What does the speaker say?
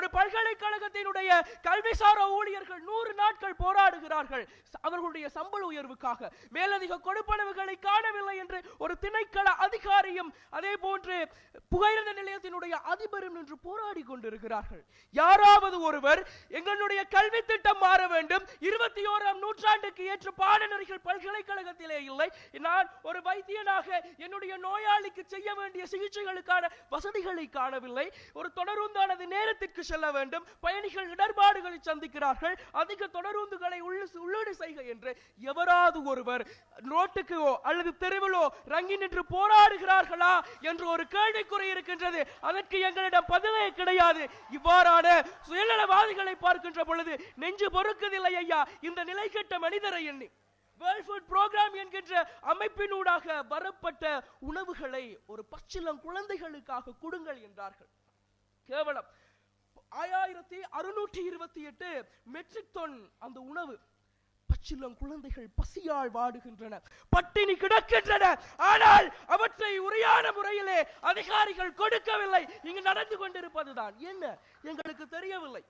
ഒരു பல்கலைக்கழகத்தினுடைய கல்விசார ஊழியர்கள் நூறு நாட்கள் போராடுகிறார்கள். அவர்களுடைய சம்பள உயர்வுக்காக. மேலதிக கொடுப்பனவுகளை காணவில்லை என்று ஒரு திணைக்கள அதிகாரியும் அதே போன்று புகையிரத நிலையத்தினுடைய அதிபரும் நின்று போராடி கொண்டிருக்கிறார்கள். யாராவது ஒருவர் எங்களுடைய கல்வி திட்டம் மாற வேண்டும். இருபத்தி ஓராம் நூற்றாண்டுக்கு ஏற்ற பாடநெறிகள் பல்கலைக்கழகத்திலே இல்லை. நான் ஒரு வைத்தியனாக என்னுடைய நோயாளிக்கு செய்ய வேண்டிய சிகிச்சைகளுக்கான வசதிகளை காணவில்லை. ஒரு தொடர்ந்தானது நேரத்திற்கு செல்ல வேண்டும். பயணிகள் இடர்பாடுகளை சந்திக்கிறார்கள். அதிக தொடருந்துகளை உள்ளீடு செய்க என்று எவராது ஒருவர் ரோட்டுக்கோ அல்லது தெருவிலோ ரங்கி நின்று போராடுகிறார்களா என்று ஒரு கேள்விக்குறி இருக்கின்றது. அதற்கு எங்களிடம் பதிலே கிடையாது. இவ்வாறான சுயநலவாதிகளை பார்க்கின்ற பொழுது நெஞ்சு பொறுக்குதில்லை ஐயா. இந்த நிலை கெட்ட மனிதரை எண்ணி வேர்ல்ட் ஃபுட் ப்ரோக்ராம் என்கின்ற அமைப்பினூடாக வரப்பட்ட உணவுகளை ஒரு பச்சிலம் குழந்தைகளுக்காக கொடுங்கள் என்றார்கள். கேவலம். ஆயிரத்தி அறுநூற்றி இருபத்தி எட்டு மெட்ரிக் டன் அந்த உணவு. பச்சிலம் குழந்தைகள் பசியால் வாடுகின்றன. பட்டினி கிடக்கின்றன. ஆனால் அவற்றை உரியான முறையிலே அதிகாரிகள் கொடுக்கவில்லை. இங்கு நடந்து கொண்டிருப்பதுதான். என்ன? எங்களுக்கு தெரியவில்லை.